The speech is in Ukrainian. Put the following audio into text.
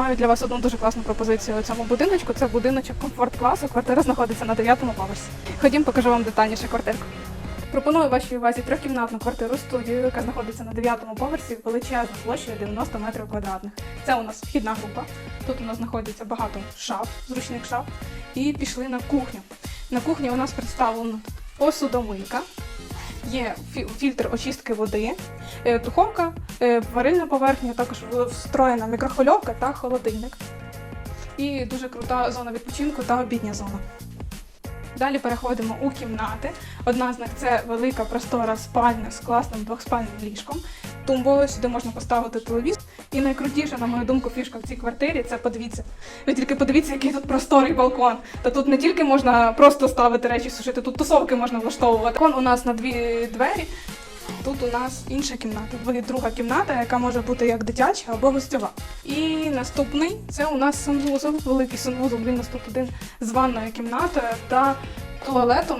маю для вас одну дуже класну пропозицію у цьому будиночку. Це будиночок комфорт класу. Квартира знаходиться на 9-му поверсі. Ходім, покажу вам детальніше квартирку. Пропоную вашій увазі трьохкімнатну квартиру студію, яка знаходиться на 9-му поверсі величезною площею 90 метрів квадратних. Це у нас вхідна група. Тут у нас знаходиться багато шаф, зручних шаф. І пішли на кухню. На кухні у нас представлена посудомийка, є фільтр очистки води, е, духовка, е, варильна поверхня, також встроєна мікрохвильовка та холодильник. І дуже крута зона відпочинку та обідня зона. Далі переходимо у кімнати. Одна з них це велика простора спальня з класним двохспальним ліжком. Тумбою сюди можна поставити телевізор. І найкрутіша, на мою думку, фішка в цій квартирі це подивіться. Ви тільки подивіться, який тут просторий балкон. Та тут не тільки можна просто ставити речі сушити, тут тусовки можна влаштовувати. Балкон у нас на дві двері. Тут у нас інша кімната, друга кімната, яка може бути як дитяча або гостьова. І наступний це у нас санвузол, великий санвузол. Він нас тут один з ванною кімнатою та туалетом.